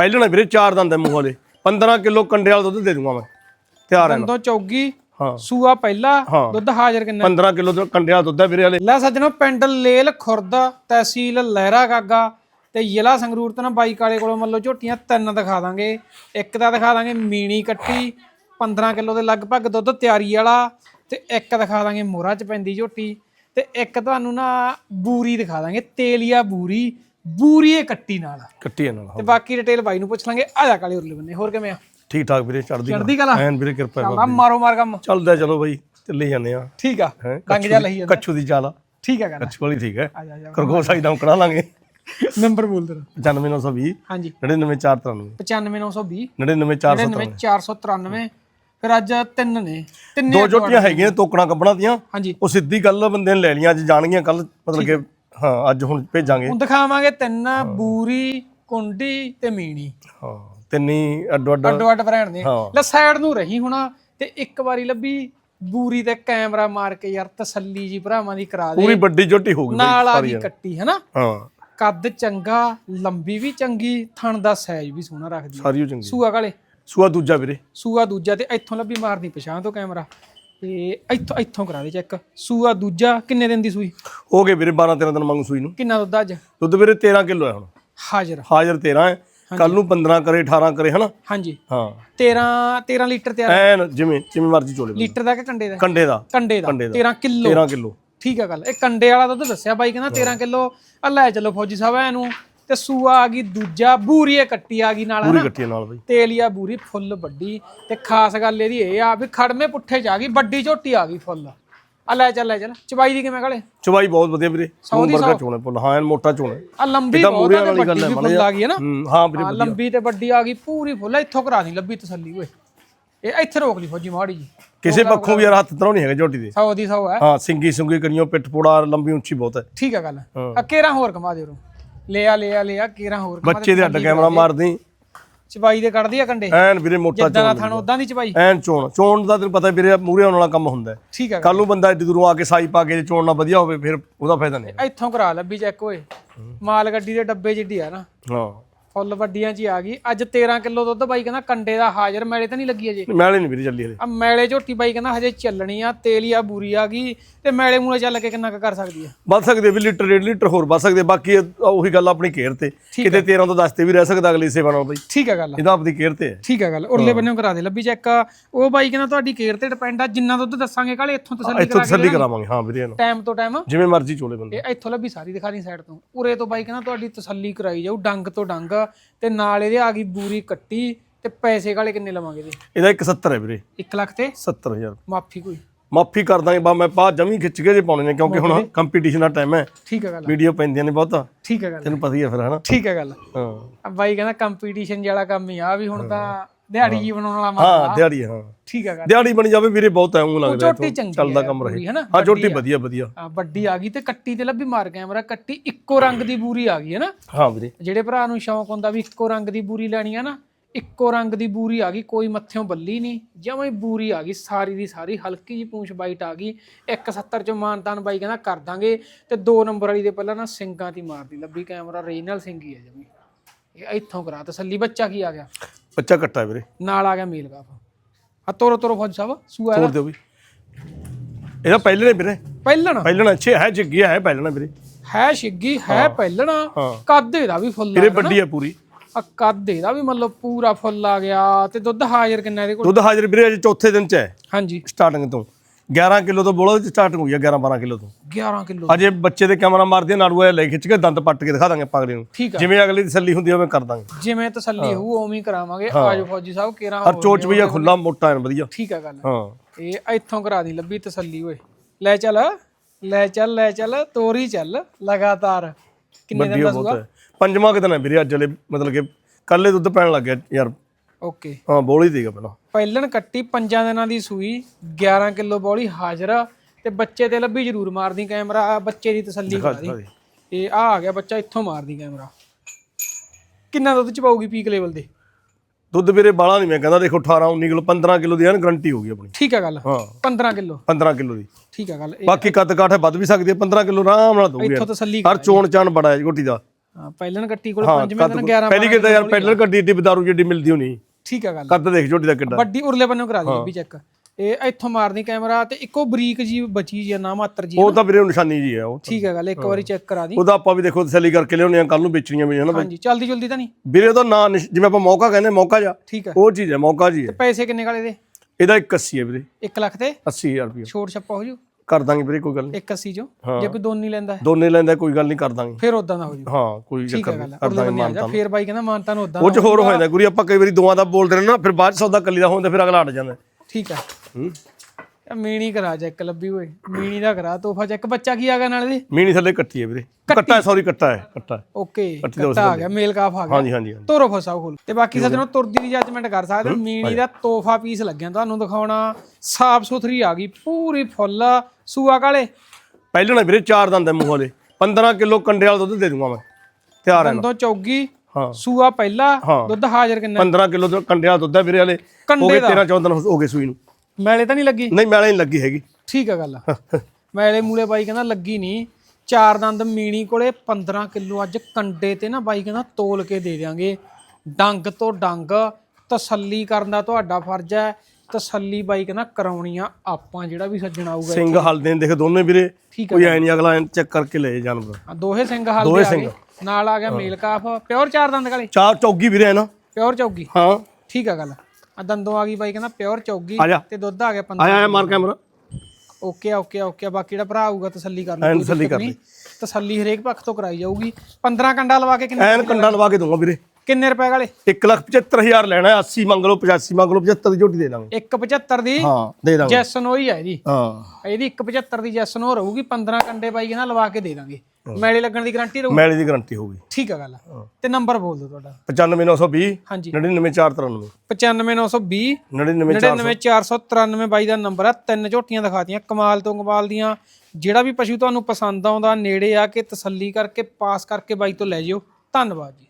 ਪਹਿਲਣਾ ਵੀਰੇ ਚਾਰ ਦੰਦ ਹੈ ਮੂੰਹ ਵਾਲੇ। 15 ਕਿਲੋ ਕੰਡੇ ਵਾਲਾ ਦੁੱਧ ਦੇ ਦੂੰਗਾ ਮੈਂ। ਤਿਆਰ ਹੈ ਨਾ। ਦੰਦੋਂ ਚੌਗੀ ਹਾਂ। ਸੂਆ ਪਹਿਲਾ ਹਾਂ। ਦੁੱਧ ਹਾਜ਼ਰ ਕਿੰਨਾ? 15 ਕਿਲੋ ਦਾ ਕੰਡੇ ਵਾਲਾ ਦੁੱਧ ਹੈ ਵੀਰੇ ਵਾਲੇ ਲੈ ਸੱਜਣੋ ਪਿੰਡ ਲੇਲ ਖੁਰਦ ਤਹਿਸੀਲ ਲਹਿਰਾ ਗਾਗਾ ਤੇ ਜ਼ਿਲ੍ਹਾ ਸੰਗਰੂਰ ਤੋਂ ਨਾ ਬਾਈ ਕਾਲੇ ਕੋਲੋਂ ਮੰਨ ਲਓ ਝੋਟੀਆਂ ਤਿੰਨ ਦਿਖਾ ਦਾਂਗੇ। ਇੱਕ ਤਾਂ ਦਿਖਾ ਦਾਂਗੇ ਮੀਣੀ ਕੱਟੀ 15 ਕਿਲੋ ਦੇ ਲਗਭਗ ਦੁੱਧ ਤਿਆਰੀ ਵਾਲਾ ਤੇ ਇੱਕ ਦਿਖਾ ਦਾਂਗੇ ਮੋਹਰਾ ਚ ਪੈਂਦੀ ਝੋਟੀ ਤੇ ਇੱਕ ਤੁਹਾਨੂੰ ਨਾ ਬੂਰੀ ਦਿਖਾ ਦਾਂਗੇ ਤੇਲੀਆ ਬੂਰੀ ਬੂਰੀਏ ਕੱਟੀ ਨਾਲ। ਕੱਟੀ ਨਾਲ ਤੇ ਬਾਕੀ ਡਿਟੇਲ ਬਾਈ ਨੂੰ ਪੁੱਛ ਲਾਂਗੇ। ਆ ਜਾ ਕਾਲੇ ਉਰਲੇ ਬੰਨੇ ਹੋਰ ਕਿਵੇਂ ਆ? ਠੀਕ ਠਾਕ ਵੀਰੇ ਚੜਦੀ ਚੜ੍ਹਦੀ ਕਲਾ। ਐਨ ਵੀਰੇ ਕਿਰਪਾ ਚੱਲਦਾ ਮਾਰੋ ਮਾਰ ਕੰਮ। ਚੱਲਦਾ ਚਲੋ ਬਾਈ ਚੱਲੇ ਜਾਂਦੇ ਆ ਠੀਕ ਆ ਹੈ ਡੰਗ ਜਾ ਲਈ ਜਾਂਦਾ। ਕੱਛੂ ਦੀ ਚਾਲ ਆ। ਠੀਕ ਆ ਗੱਲ ਕੱਛੂ ਵਾਲੀ ਠੀਕ ਹੈ। ਆ ਜਾ ਆ ਜਾ। ਖਰਗੋਸ਼ ਆਈ ਦਮ ਕਰਾ ਲਾਂਗੇ। ਨੰਬਰ ਬੋਲ ਦੇ। 95920 ਹਾਂਜੀ। 99493 95920 99493 99493 ਫਿਰ ਅੱਜ ਤਿੰਨ ਨੇ। ਤਿੰਨੇ ਦੋ ਝੋਟੀਆਂ ਹੈਗੀਆਂ ਤੋਕਣਾ ਕੱਪੜਾ ਦੀਆਂ। ਹਾਂਜੀ। ਉਹ ਸਿੱਧੀ ਗੱਲ ਬੰਦੇ ਨੇ ਲੈ ਲੀਆਂ ਅੱਜ ਜਾਣਗੀਆਂ ਕੱਲ ਮਤਲਬ ਕਿ ਹਾਂ ਅੱਜ ਹੁਣ ਭੇਜਾਂਗੇ। ਹੁਣ ਦਿਖਾਵਾਂਗੇ ਤਿੰਨ ਬੂਰੀ ਕੁੰਡੀ ਤੇ ਮੀਣੀ। ਹਾਂ ਤਿੰਨੀ ਅੱਡੋ ਅੱਡ ਅੱਡੋ ਅੱਡ ਬ੍ਰਾਂਡ ਹਾਂ। ਲੈ ਸਾਈਡ ਨੂੰ ਰਹੀ ਹੁਣਾ ਤੇ ਇੱਕ ਵਾਰੀ ਲੱਭੀ ਬੂਰੀ ਤੇ ਕੈਮਰਾ ਮਾਰ ਕੇ ਯਾਰ ਤਸੱਲੀ ਜੀ ਭਰਾਵਾਂ ਦੀ ਕਰਾ ਦੇ। ਪੂਰੀ ਵੱਡੀ ਝੋਟੀ ਹੋਊਗੀ ਬਾਈ ਨਾਲ ਆ ਸਾਰੀ ਗਈ। ਕੱਟੀ ਹੈਨਾ? ਹਾਂ। ਕੱਦ ਚੰਗਾ ਲੰਬੀ ਵੀ ਚੰਗੀ ਥਣ ਦਾ ਸਾਈਜ਼ ਵੀ ਸੋਹਣਾ ਰੱਖਦੀ ਹੈ ਸਾਰੀ ਓ ਚੰਗੀ। ਸੂਆ ਕਾਲੇ? ਸੂਆ ਦੂਜਾ ਵੀਰੇ। ਸੂਆ ਦੂਜਾ ਤੇ ਇੱਥੋਂ ਲੱਭੀ ਮਾਰਦੀ ਪਛਾਣ ਤੋਂ ਕੈਮਰਾ। ਤੇ ਇੱਥੋਂ ਇੱਥੋਂ ਕਰਾ ਦੇ ਚੈੱਕ। ਸੂਆ ਦੂਜਾ ਕਿੰਨੇ ਦਿਨ ਦੀ ਸੂਈ? ਹੋ ਗਏ ਵੀਰੇ 12 13 ਦਿਨ ਮੰਗੂ ਸੂਈ ਨੂੰ। ਕਿੰਨਾ ਦੁੱਧ ਅੱਜ? ਦੁੱਧ ਵੀਰੇ 13 ਕਿਲੋ ਹੈ ਹੁਣ। ਹਾਜ਼ਰ। ਹਾਜ਼ਰ 13 ਹੈ। ਕੱਲ ਨੂੰ 15 ਕਰੇ 18 ਕਰੇ ਹਨਾ? ਹਾਂਜੀ। ਹਾਂ। 13 13 ਲੀਟਰ ਤਿਆਰ ਐਨ ਜਿਵੇਂ ਜਿਵੇਂ ਮਰਜ਼ੀ ਚੋਲੇ। ਲੀਟਰ ਦਾ ਕਿ ਕੰਡੇ ਦਾ? ਕੰਡੇ ਦਾ। ਕੰਡੇ ਦਾ। ਕੰਡੇ ਦਾ। 13 ਕਿਲੋ। 13 ਕਿਲੋ। ਠੀਕ ਆ ਗੱਲ। ਇਹ ਕੰਡੇ ਵਾਲਾ ਦੁੱਧ ਦੱਸਿਆ ਬਾਈ ਕਹਿੰਦਾ 13 ਕਿਲੋ। ਆ ਲੈ ਚਲੋ ਫੌਜੀ ਸਾਹਿਬ ਇਹਨੂੰ। ਤੇ ਸੂਆ ਆ ਗਈ ਦੂਜਾ ਬੂਰੀਏ ਕੱਟੀ ਆ ਗਈ ਨਾਲ ਹਨਾ? ਕੱਟੀ ਨਾਲ ਬਾਈ। ਤੇਲੀਆ ਬੂਰੀ ਫੁੱਲ ਵੱਡੀ। ਤੇ ਖਾਸ ਗੱਲ ਇਹਦੀ ਇਹ ਆ ਵੀ ਖੜਮੇ ਪੁੱਠੇ ਚ ਆ ਗਈ ਵੱਡੀ ਝੋਟੀ ਆ ਗਈ ਫੁੱਲ। ਆ ਲੈ ਚੱਲ ਲੈ ਚੱਲ। ਚਬਾਈ ਦੀ ਕਿਵੇਂ ਕਾਲੇ? ਚਵਾਈ ਬਹੁਤ ਵਧੀਆ ਵੀਰੇ। ਸੌ ਦੀ ਵਰਗਾ ਚੋਣੇ ਪੁੱਲ ਹਾਂ ਐਨ ਮੋਟਾ ਚੋਣਾ ਆ ਲੰਬੀ ਬਹੁਤ ਮੂਹਰੇ ਆ ਤੇ ਵਾਲੀ ਗੱਲ ਵੱਡੀ ਹੈ ਵੀ ਫੁੱਲ ਆ ਗਈ ਹੈ ਨਾ। ਹੂੰ, ਹਾਂ ਵੀਰੇ ਹਾਂ ਲੰਬੀ ਤੇ ਵੱਡੀ ਆ ਗਈ ਪੂਰੀ ਫੁੱਲ ਆ, ਇੱਥੋਂ ਕਰਾ ਦੀ ਲੱਭੀ ਤਸੱਲੀ ਓਏ। ਇਹ ਇੱਥੇ ਰੋਕ ਲਈ ਫੌਜੀ ਮਾੜੀ ਜੀ। ਕਿਸੇ ਪੱਖੋਂ ਵੀ ਯਾਰ ਹੱਥ ਤਰੋਂ ਨਹੀਂ ਹੈਗਾ ਝੋਟੀ ਦੇ। ਸੌ ਦੀ ਸੌ ਹੈ। ਹਾਂ ਸਿੰਗੀ ਸੁੰਗੀ ਕਰੀਓ ਪਿੱਠ ਪੋੜਾ ਲੰਬੀ ਉੱਚੀ ਬਹੁਤ ਹੈ। ਠੀਕ ਆ ਗੱਲ। ਹਾਂ। ਆ ਕੇਰਾ ਹੋਰ ਕਮਾ ਦੇ ਉਰੋਂ। ਲੈ ਆ ਲੈ ਆ ਲੈ ਆ ਕੇਰਾ ਹੋਰ ਕਮਾ ਬੱਚੇ ਦੇ ਅੱਡ ਕੈਮਰਾ ਮਾਰਦੀ ਚਬਾਈ ਦੇ ਕੱਢਦੀ ਆ ਕੰਡੇ? ਐਨ ਵੀਰੇ ਮੋਟਾ ਜਿੱਦਾਂ ਦਾ ਚੋਣ ਥਣ ਉਦਾਂ ਦੀ ਚਬਾਈ? ਐਨ ਚੋਣ। ਚੋਣ ਦਾ ਤੈਨੂੰ ਪਤਾ ਵੀਰੇ ਮੂਰੇ ਆਉਣ ਵਾਲਾ ਕੰਮ ਹੁੰਦਾ ਠੀਕ ਆ ਕੱਲ ਨੂੰ ਬੰਦਾ ਏਡੀ ਦੂਰੋਂ ਆ ਕੇ ਸਾਈ ਪਾ ਕੇ ਚੋਣਨਾ ਵਧੀਆ ਹੋਵੇ ਫਿਰ ਉਹਦਾ ਫਾਇਦਾ ਨਹੀਂ। ਇੱਥੋਂ ਕਰਾ ਲੱਭੀ ਚੈੱਕ ਓਏ। ਮਾਲ ਗੱਡੀ ਦੇ ਡੱਬੇ ਜਿੱਡੀ ਆ ਨਾ। ਹਾਂ। ਫੁੱਲ ਵੱਡੀਆਂ ਹੀ ਆ ਗਈ। ਅੱਜ 13 ਕਿਲੋ ਦੁੱਧ ਬਾਈ ਕਹਿੰਦਾ ਕੰਡੇ ਦਾ ਹਾਜ਼ਰ ਮੈਲੇ ਤਾਂ ਨਹੀਂ ਲੱਗੀ ਅਜੇ ਮੈਲੇ ਨਹੀਂ ਵੀਰੇ ਚੱਲੀ ਹਲੇ ਆ ਮੈਲੇ ਝੋਟੀ ਬਾਈ ਕਹਿੰਦਾ ਹਜੇ ਚੱਲਣੀ ਆ ਤੇਲੀ ਆ ਬੂਰੀ ਆ ਗਈ। ਤੇ ਮੈਲੇ ਮੂਲੇ ਚੱਲ ਕੇ ਕਿੰਨਾ ਕੁ ਕਰ ਸਕਦੀ ਆ? ਵੱਧ ਸਕਦੇ ਵੀ ਲੀਟਰ ਡੇਢ ਲੀਟਰ ਹੋਰ ਵੱਧ ਸਕਦੇ ਬਾਕੀ ਉਹੀ ਗੱਲ ਆਪਣੀ ਕੇਅਰ ਤੇ। ਕਿਤੇ 13 ਤੋਂ 10 ਤੇ ਵੀ ਰਹਿ ਸਕਦਾ ਅਗਲੀ ਸੇਵਾ ਨਾਲ ਬਈ। ਠੀਕ ਆ ਗੱਲ ਇਹਦਾ ਆਪਣੀ ਕੇਅਰ ਤੇ ਹੈ। ਠੀਕ ਆ ਗੱਲ ਉਰਲੇ ਬੰਨੇ ਕਰਾ ਦੇ ਲੱਭੀ ਚੈੱਕ। ਉਹ ਬਾਈ ਕਹਿੰਦਾ ਤੁਹਾਡੀ ਕੇਅਰ ਤੇ ਡਿਪੈਂਡ ਆ ਜਿੰਨਾ ਦੁੱਧ ਦੱਸਾਂਗੇ ਕਾਲੇ ਇੱਥੋਂ ਤਸੱਲੀ ਇੱਥੋਂ ਕਰਾ ਤਸੱਲੀ ਕਰਾਵਾਂਗੇ ਹਾਂ ਵੀਰੇ ਇਹਨੂੰ। ਟਾਈਮ ਤੋਂ ਟਾਈਮ ਜਿਵੇਂ ਮਰਜ਼ੀ ਚੋਲੇ ਬੰਦੇ। ਇਹ ਇੱਥੋਂ ਲੱਭੀ ਸਾਰੀ ਦਿਖਾ ਦੀ ਸਾਈਡ ਤੋਂ। ਉਰੇ ਤੋਂ ਬਾਈ ਕਹਿੰਦਾ ਤੁਹਾਡੀ ਤਸੱਲੀ ਕਰਾਈ ਜਾਊ ਡੰਗ ਤੋਂ ਡੰਗ। ਤੇ ਨਾਲ ਇਹਦੇ ਆ ਗਈ ਬੂਰੀ ਕੱਟੀ ਤੇ ਪੈਸੇ ਕਾਲੇ ਕਿੰਨੇ ਲਵਾਂਗੇ ਇਹਦੇ? ਇਹਦਾ 170 ਹੈ ਵੀਰੇ। 1 ਲੱਖ ਤੇ? 70000 ਮਾਫੀ ਕੋਈ। ਮਾਫੀ ਕਰ ਦਾਂਗੇ ਬਾ ਮੈਂ ਪਾ ਜਮੀ ਖਿੱਚ ਕੇ ਜੇ ਪਾਉਣੇ ਨੇ ਕਿਉਂਕਿ ਹੁਣ ਕੰਪੀਟੀਸ਼ਨ ਦਾ ਟਾਈਮ ਹੈ। ਠੀਕ ਆ ਗੱਲ ਵੀਡੀਓ ਪੈਂਦੀਆਂ ਨੇ ਬਹੁਤਾ। ਠੀਕ ਆ ਗੱਲ ਤੈਨੂੰ ਪਤਾ ਹੀ ਹੈ ਫਿਰ ਹਨਾ? ਠੀਕ ਆ ਗੱਲ ਹਾਂ। ਬਾਈ ਕਹਿੰਦਾ ਕੰਪੀਟੀਸ਼ਨ ਵਾਲਾ ਕੰਮ ਹੀ ਆ ਵੀ ਹੁਣ ਤਾਂ ਦਿਹਾੜੀ ਜੀ ਬਣਾਉਣ ਵਾਲਾ ਮਾ ਹਾਂ ਦਿਹਾੜੀ ਹਾਂ। ਠੀਕ ਗੱਲ। ਦਿਹਾੜੀ ਬਣੀ ਜਾਵੇ ਵੀਰੇ ਬਹੁਤ ਐਂ ਲੱਗਦਾ ਝੋਟੀ ਚੰਗੀ ਚੱਲਦਾ ਹੈ ਕੰਮ ਰਹੇ। ਹੈ? ਹਾਂ ਝੋਟੀ ਵਧੀਆ ਵਧੀਆ। ਆ ਵੱਡੀ ਆ ਗਈ ਤੇ ਕੱਟੀ ਤੇ ਲੱਭੀ ਮਾਰ ਕੈਮਰਾ। ਕੱਟੀ ਇੱਕੋ ਰੰਗ ਦੀ ਬੂਰੀ ਆ ਗਈ ਹੈ ਨਾ ਹਾਂ ਵੀਰੇ। ਜਿਹੜੇ ਭਰਾ ਨੂੰ ਸ਼ੌਂਕ ਹੁੰਦਾ ਵੀ ਇੱਕੋ ਰੰਗ ਦੀ ਬੂਰੀ ਲੈਣੀ ਆ ਨਾ ਇੱਕੋ ਰੰਗ ਦੀ ਬੂਰੀ ਆ ਗਈ ਕੋਈ ਮੱਥਿਓਂ ਬੱਲੀ ਨਹੀਂ। ਜਮਾਂ ਹੀ ਬੂਰੀ ਆ ਗਈ ਸਾਰੀ ਦੀ ਸਾਰੀ ਹਲਕੀ ਜੀ ਪੂੰਛ ਬਾਈਟ ਆ ਗਈ। 170 ਚੋਂ ਮਾਨਤਾਨ ਬਾਈ ਕਹਿੰਦਾ ਕਰ ਦਾਂਗੇ। ਤੇ 2 ਨੰਬਰ ਵਾਲੀ ਦੇ ਪਹਿਲਾਂ ਨਾ ਸਿੰਗਾਂ ਦੀ ਮਾਰਦੀ ਲੱਭੀ ਕੈਮਰਾ। ਰੀਜਨਲ ਸਿੰਘ ਹੀ ਆ ਜਮੀ। ਇਹ ਇੱਥੋਂ ਕਰਾ ਤਸੱਲੀ ਬੱਚਾ ਕੀ ਆ ਗਿਆ? ਬੱਚਾ ਕੱਟਾ ਵੀਰੇ। ਨਾਲ ਆ ਗਿਆ ਮੇਲ ਕਾਫ। ਆ ਤੋਰੋ ਤੋਰੋ ਫੌਜ ਸਾਹਿਬ ਸੂਆ ਤੋੜ ਇਹਦਾ। ਦਿਓ ਵੀ। ਇਹਦਾ ਪਹਿਲੇ ਨੇ ਵੀਰੇ। ਪਹਿਲਣਾ? ਪਹਿਲਣਾ ਅੱਛੇ ਹੈ ਜੱਗਿਆ ਹੈ ਪਹਿਲਣਾ ਵੀਰੇ। ਹੈ ਛਿੱਗੀ ਹੈ ਪਹਿਲਣਾ। ਹਾਂ। ਕੱਦ ਇਹਦਾ ਵੀ ਫੁੱਲ ਵੀਰੇ ਆ ਵੱਡੀ ਹੈ ਪੂਰੀ। ਆ ਕੱਦ ਇਹਦਾ ਵੀ ਮਤਲਬ ਪੂਰਾ ਫੁੱਲ ਆ ਗਿਆ ਤੇ ਦੁੱਧ ਹਾਜ਼ਰ ਕਿੰਨਾ ਇਹਦੇ ਕੋਲ? ਦੁੱਧ ਹਾਜ਼ਰ ਵੀਰੇ ਅਜੇ ਚੌਥੇ ਦਿਨ ਚ ਹੈ। ਹਾਂਜੀ। ਸਟਾਰਟਿੰਗ ਤੋਂ। 11 ਕਿਲੋ ਤੋਂ ਬੋਲੋ ਸਟਾਰਟਿੰਗ ਹੋਈ ਹੈ 11 12 ਕਿਲੋ ਤੋਂ। 11 ਕਿਲੋ। ਅਜੇ ਬੱਚੇ ਦੇ ਕੈਮਰਾ ਮਾਰਦੇ ਨਾੜੂ ਇਹ ਲੈ ਖਿੱਚ ਕੇ ਦੰਦ ਪੱਟ ਕੇ ਦਿਖਾ ਦਾਂਗੇ ਆਪਾਂ ਅਗਲੇ ਨੂੰ। ਠੀਕ ਆ। ਜਿਵੇਂ ਅਗਲੀ ਦੀ ਤਸੱਲੀ ਹੁੰਦੀ ਹੋਵੇ ਕਰ ਦਾਂਗੇ। ਜਿਵੇਂ ਤਸੱਲੀ ਹੋਊ ਉਵੇਂ ਹੀ ਕਰਾਵਾਂਗੇ। ਆਜੋ ਫੌਜੀ ਸਾਹਿਬ ਕੇਰਾ ਹਰ ਚੋਚ ਵੀ ਆ ਖੁੱਲਾ ਮੋਟਾ ਐਨ ਵਧੀਆ। ਠੀਕ ਆ ਗੱਲ ਹਾਂ। ਇਹ ਇੱਥੋਂ ਕਰਾ ਦੀ ਲੱਭੀ ਤਸੱਲੀ ਓਏ। ਲੈ ਚੱਲ ਲੈ ਚੱਲ ਲੈ ਚੱਲ ਤੋਰੀ ਚੱਲ ਲਗਾਤਾਰ। ਕਿੰਨੇ ਦਿਨ ਦਾ ਬਹੁਤ ਸੂਆ? ਹੈ ਪੰਜਵਾਂ ਕੁ ਦਿਨ ਹੈ ਵੀਰੇ ਅੱਜ ਵਾਲੇ ਮਤਲਬ ਕਿ ਕੱਲੇ ਦੁੱਧ ਪੈਣ ਲੱਗ ਗਿਆ ਯਾਰ। ਓਕੇ। ਹਾਂ ਬੋਲ ਹੀ ਦੇਗਾ ਪਹਿਲਾਂ। ਪਹਿਲਣ ਕੱਟੀ ਪੰਜਾਂ ਦਿਨਾਂ ਦੀ ਸੂਈ 11 ਕਿਲੋ ਬੋਲੀ ਹਾਜ਼ਰ ਤੇ ਬੱਚੇ ਤੇ ਲੱਭੀ ਜ਼ਰੂਰ ਮਾਰਦੀ ਕੈਮਰਾ ਆਹ ਬੱਚੇ ਦੀ ਤਸੱਲੀ ਦਿਖਾ ਦੇ। ਇਹ ਆ ਆ ਗਿਆ ਬੱਚਾ ਇੱਥੋਂ ਮਾਰਦੀ ਕੈਮਰਾ। ਕਿੰਨਾ ਦੁੱਧ ਚ ਪਾਊਗੀ ਪੀਕ ਲੈਵਲ ਦੇ? ਦੁੱਧ ਵੀਰੇ ਬਾਲਾ ਨਹੀਂ ਮੈਂ ਕਹਿੰਦਾ ਦੇਖੋ 18 19 ਕਿਲੋ 15 ਕਿਲੋ ਦੀ ਐਨ ਗਰੰਟੀ ਹੋ ਗਈ ਆਪਣੀ। ਠੀਕ ਆ ਗੱਲ ਹਾਂ। 15 ਕਿਲੋ। 15 ਕਿਲੋ ਦੀ। ਠੀਕ ਆ ਗੱਲ ਇਹ ਬਾਕੀ ਕੱਦ ਕਾਠ ਵੱਧ ਵੀ ਸਕਦੀ ਹੈ 15 ਕਿਲੋ ਆਰਾਮ ਨਾਲ ਦਊਗੀ ਇੱਥੋਂ ਤਸੱਲੀ ਹਰ ਚੋਣ ਚਾਣ ਬੜਾ ਹੈ ਜੀ ਗੋਟੀ ਦਾ। ਹਾਂ ਪਹਿਲਣ ਕੱਟੀ ਕੋਲ ਹਾਂ ਪੰਜਵੇਂ ਦਿਨ 11 ਪਹਿਲੀ ਕਿਤੇ ਯਾਰ ਪਹਿਲਾਂ ਗੱਡੀ ਏਡੀ ਬਦਾਰੂ ਜਿੱਡੀ ਮਿਲਦੀ ਹੋਣੀ। ਠੀਕ ਆ ਗੱਲ। ਕੱਦ ਦੇਖ ਝੋਟੀ ਦਾ ਕਿੱਡਾ। ਵੱਡੀ ਉਰਲੇ ਬੰਨੋਂ ਕਰਾ ਦੀ ਵੀ ਚੈੱਕ ਇਹ ਇੱਥੋਂ ਮਾਰਨੀ ਕੈਮਰਾ ਤੇ ਇੱਕੋ ਬਰੀਕ ਜੀ ਬਚੀ ਜੀ ਆ, ਨਾ ਮਾਤਰ ਜੀ ਉਹ ਤਾਂ ਵੀਰੇ ਨਿਸ਼ਾਨੀ ਜੀ ਹੈ ਉਹ ਠੀਕ ਹੈ ਗੱਲ ਇੱਕ ਵਾਰੀ ਚੈੱਕ ਕਰਾ ਦੀ। ਉਹਦਾ ਆਪਾਂ ਵੀ ਦੇਖੋ ਤਸੱਲੀ ਕਰਕੇ ਲਿਆਉਣੇ ਆ ਕੱਲ ਨੂੰ ਵੇਚਣੀਆਂ ਵੀ ਹਨਾ ਹਾਂਜੀ ਚਲਦੀ ਜੁਲਦੀ ਤਾਂ ਨਹੀਂ? ਵੀਰੇ ਉਹਦਾ ਨਾਂ ਜਿਵੇਂ ਆਪਾਂ ਮੌਕਾ ਕਹਿੰਦੇ ਮੌਕਾ ਜਾ ਠੀਕ ਹੈ ਉਹ ਚੀਜ਼ ਹੈ ਮੌਕਾ ਜੀ ਹੈ। ਪੈਸੇ ਕਿੰਨੇ ਕਾਲੇ ਦੇ? ਇਹਦਾ 81 ਹੈ ਵੀਰੇ। 1 ਲੱਖ ਤੇ 80000 ਰੁਪਏ ਛੋਟ ਛੱਪਾ ਹੋ ਜੂ? ਕਰ ਦਾਂਗੇ ਵੀਰੇ ਕੋਈ ਗੱਲ ਨਹੀਂ। 81 ਚੋਂ ਜੇ ਕੋਈ ਦੋਨ ਲੈਂਦਾ ਹੈ, ਦੋਨੇ ਲੈਂਦਾ ਕੋਈ ਗੱਲ ਨਹੀਂ ਕਰ ਦਾਂਗੇ। ਫਿਰ ਉਦਾਂ ਦਾ ਹੋ ਜੂ। ਹਾਂ ਕੋਈ ਠੀਕ ਚੱਕਰ ਹੈ। ਨਹੀਂ ਕਰ ਦਾਂਗੇ ਆ ਮਾਨਤਾ ਜਾ ਫਿਰ ਬਾਈ ਕਹਿੰਦਾ ਮਾਨਤਾ ਨੂੰ ਉਦਾਂ ਉਹ ਚ ਹੋਰ ਹੋ ਜਾਂਦਾ ਗੁਰੀ ਆਪਾਂ ਕਈ ਵਾਰੀ ਦੋਵਾਂ ਦਾ ਬੋਲਦੇ ਰਹਿਣਾ ਫਿਰ ਬਾਅਦ ਚ ਸੌਦਾ ਕੱਲੀ ਦਾ ਹੁੰਦਾ ਫਿਰ ਅਗਲਾ ਅੜ ਜਾਂਦਾ। ਠੀਕ ਹੈ। ਹੂੰ। ਇਹ ਮੀਣੀ ਕਰਾ ਜਾ ਇੱਕ ਲੱਭੀ ਓਏ ਮੀਣੀ ਦਾ ਕਰਾ ਤੋਹਫਾ ਚ ਇੱਕ ਬੱਚਾ ਕੀ ਆ ਗਿਆ ਨਾਲ ਦੇ ਮੀਣੀ ਥੱਲੇ ਕੱਟੀ ਹੈ ਵੀਰੇ। ਕੱਟਾ। ਸੌਰੀ ਕੱਟਾ ਹੈ ਕੱਟਾ ਹੈ। ਓਕੇ ਕੱਟੀ ਦਾ ਕੱਟਾ ਆ ਗਿਆ ਮੇਲ ਕਾਫ ਆ ਗਿਆ। ਹਾਂਜੀ ਹਾਂਜੀ ਹਾਂਜੀ। ਤੋਰੋ ਫਸਾਓ ਖੋਲ ਤੇ ਬਾਕੀ ਸੱਜਣੋ ਤੁਰਦੀ ਦੀ ਜੱਜਮੈਂਟ ਕਰ ਸਕਦੇ ਹੋ। ਮੀਣੀ ਦਾ ਤੋਹਫਾ ਪੀਸ ਲੱਗਿਆ ਤੁਹਾਨੂੰ ਦਿਖਾਉਣਾ। ਸਾਫ਼ ਸੁਥਰੀ ਆ ਗਈ ਪੂਰੀ ਫੁੱਲ ਸੂਆ ਕਾਲੇ? ਪਹਿਲਾਂ ਨਾ ਵੀਰੇ ਚਾਰ ਦੰਦ ਮੂੰਹ ਵਾਲੇ। 15 ਕਿਲੋ ਕੰਡੇ ਵਾਲਾ ਦੁੱਧ ਦੇ ਦੂੰਗਾ ਮੈਂ। ਤਿਆਰ ਹੈ ਬੰਦੋਂ ਚੌਗੀ ਹਾਂ। ਸੂਆ ਪਹਿਲਾ ਹਾਂ। ਦੁੱਧ ਹਾਜ਼ਰ ਕਿੰਨਾ? 15 ਕਿਲੋ ਦਾ ਕੰਡੇ ਵਾਲਾ ਦੁੱਧ ਹੈ ਵੀਰੇ ਵਾਲੇ। ਹੋ ਗਏ ਦਾ? 13 14 ਦਿਨ ਹੋ ਗਏ ਸੂਈ ਨੂੰ। ਮੈਲੇ ਤਾਂ ਨਹੀਂ ਲੱਗੀ? ਨਹੀਂ ਮੈਲੇ ਨਹੀਂ ਲੱਗੀ ਹੈਗੀ। ਠੀਕ ਆ ਗੱਲ ਮੈਲੇ ਮੂਲੇ ਬਾਈ ਕਹਿੰਦਾ ਲੱਗੀ ਨਹੀਂ। ਚਾਰ ਦੰਦ ਮੀਣੀ ਕੋਲੇ 15 ਕਿਲੋ ਅੱਜ ਕੰਡੇ ਤੇ ਨਾ ਬਾਈ ਕਹਿੰਦਾ ਤੋਲ ਕੇ ਦੇ ਦਿਆਂਗੇ। ਡੰਗ ਤੋਂ ਡੰਗ ਤਸੱਲੀ ਕਰਨ ਦਾ ਤੁਹਾਡਾ ਫਰਜ਼ ਹੈ। ਤਸੱਲੀ ਬਾਈ ਕਹਿੰਦਾ ਕਰਾਉਣੀ ਆ ਆਪਾਂ ਜਿਹੜਾ ਵੀ ਸੱਜਣ ਆਊਗਾ ਸਿੰਘ ਹਲਦੇ ਨੇ ਦੇਖ ਦੋਨੇ ਵੀਰੇ ਠੀਕ ਕੋਈ ਐ ਨਹੀਂ ਅਗਲਾ ਚੈੱਕ ਕਰਕੇ ਲੈ ਜਾਨਵਰ। ਆ ਦੋਹੇ ਸਿੰਘ ਹਾਲ ਦੇ ਆ ਗਏ। ਨਾਲ ਆ ਗਿਆ ਮੇਲ ਕਾਫ ਪਿਓਰ ਚਾਰ ਦੰਦ ਕਾਲੇ? ਚਾਰ ਚੌਗੀ ਵੀਰੇ ਹੈ ਨਾ। ਪਿਓਰ ਚੌਗੀ? ਹਾਂ। ਠੀਕ ਆ ਗੱਲ। ਆ ਦੰਦੋਂ ਆ ਗਈ ਬਾਈ ਕਹਿੰਦਾ ਪਿਓਰ ਚੌਗੀ ਆ ਤੇ ਦੁੱਧ ਆ ਗਿਆ 15 ਆਇਆ ਮਾਰ ਕੈਮਰਾ। ਓਕੇ ਆ, ਓਕੇ ਆ, ਓਕੇ ਆ। ਬਾਕੀ ਜਿਹੜਾ ਭਰਾ ਆਊਗਾ ਤਸੱਲੀ ਕਰ ਲਓ ਤਸੱਲੀ ਕਰ ਨਹੀਂ। ਤਸੱਲੀ ਹਰੇਕ ਪੱਖ ਤੋਂ ਕਰਾਈ ਜਾਊਗੀ। 15 ਕੰਡਾ ਲਵਾ ਕੇ ਕਿੰਨੇ ਐਨ ਕੰਡਾ ਲਵਾ ਕੇ ਦੂੰਗਾ ਵੀਰੇ। ਕਿੰਨੇ ਰੁਪਏ ਵਾਲੇ? 175000 ਲੈਣਾ ਹੈ, 80 ਮੰਗ ਲਓ 85 ਮੰਗ ਲਓ 75 ਦੀ ਝੋਟੀ ਦੇ ਦਾਂਗੇ। 175 ਦੀ ਹਾਂ ਦੇ ਦਾਂਗੇ। ਜੈਸਨ ਹੋਈ ਹੈ ਜੀ ਹਾਂ। ਇਹਦੀ 175 ਦੀ ਜੈਸਨ ਹੋ ਰਹੂਗੀ 15 ਕੰਡੇ ਬਾਈ ਕਹਿੰਦਾ ਲਵਾ ਕੇ ਦੇ ਦਾਂਗੇ। ਮੈਲੇ ਲੱਗਣ ਦੀ ਗਾਰੰਟੀ ਰਹੂ ਮੈਲੇ ਦੀ ਗਾਰੰਟੀ ਹੋਊਗੀ। ਠੀਕ ਆ ਗੱਲ ਤੇ ਨੰਬਰ ਬੋਲ ਦਿਓ ਤੁਹਾਡਾ। 95920 ਹਾਂਜੀ। 99493 95920 994 99493 ਬਾਈ ਦਾ ਨੰਬਰ ਆ ਤਿੰਨ ਝੋਟੀਆਂ ਦਿਖਾਤੀਆਂ ਕਮਾਲ ਤੋਂ ਕਮਾਲ ਦੀਆਂ। ਜਿਹੜਾ ਵੀ ਪਸ਼ੂ ਤੁਹਾਨੂੰ ਪਸੰਦ ਆਉਂਦਾ ਨੇੜੇ ਆ ਕੇ ਤਸੱਲੀ ਕਰਕੇ ਪਾਸ ਕਰਕੇ ਬਾਈ ਤੋਂ ਲੈ ਜਿਓ। ਧੰਨਵਾਦ ਜੀ।